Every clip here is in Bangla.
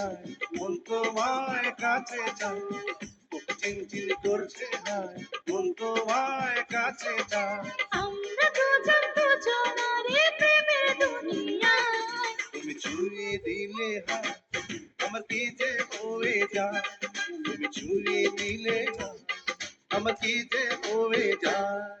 গায় মন তোমায় কাছে বুক চিনচিন করছে গায় মন তোমায় কাছে চায় আমরা দুজন দুজনারে প্রেমের দুনিয়ায়। তুমি ছুঁয়ে দিলে হায় আমার কি যে হয়ে যায়? তুমি ছুঁয়ে দিলে হায় আমার কি যে হয়ে যায়?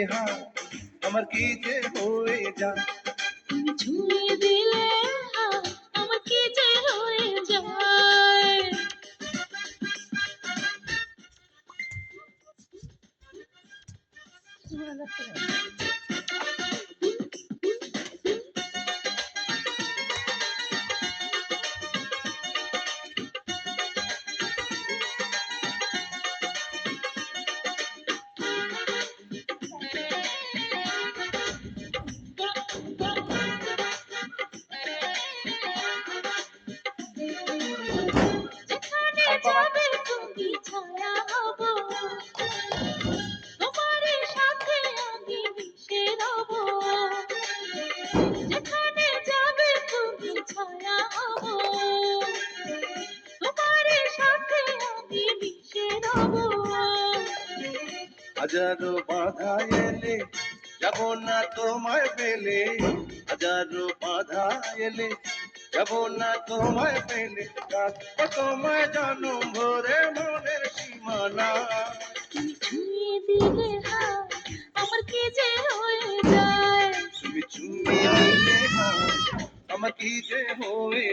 দিলে হা আমার কি যে হয়ে যায়? তুমি ছুঁয়ে হব তোমার সাথে আমি মিশে রব যেখানে যাবে তুমি হাজারো বাধা এলে, যাব না তোমায় পেলে। হাজারো বাধা এলে যাব না তোমায় পেলে তোমায় জনম ভরে মনের সীমানা। দিলে আমার কি যে হয়ে যায়? তুমি দিলে আমার কি যে হয়ে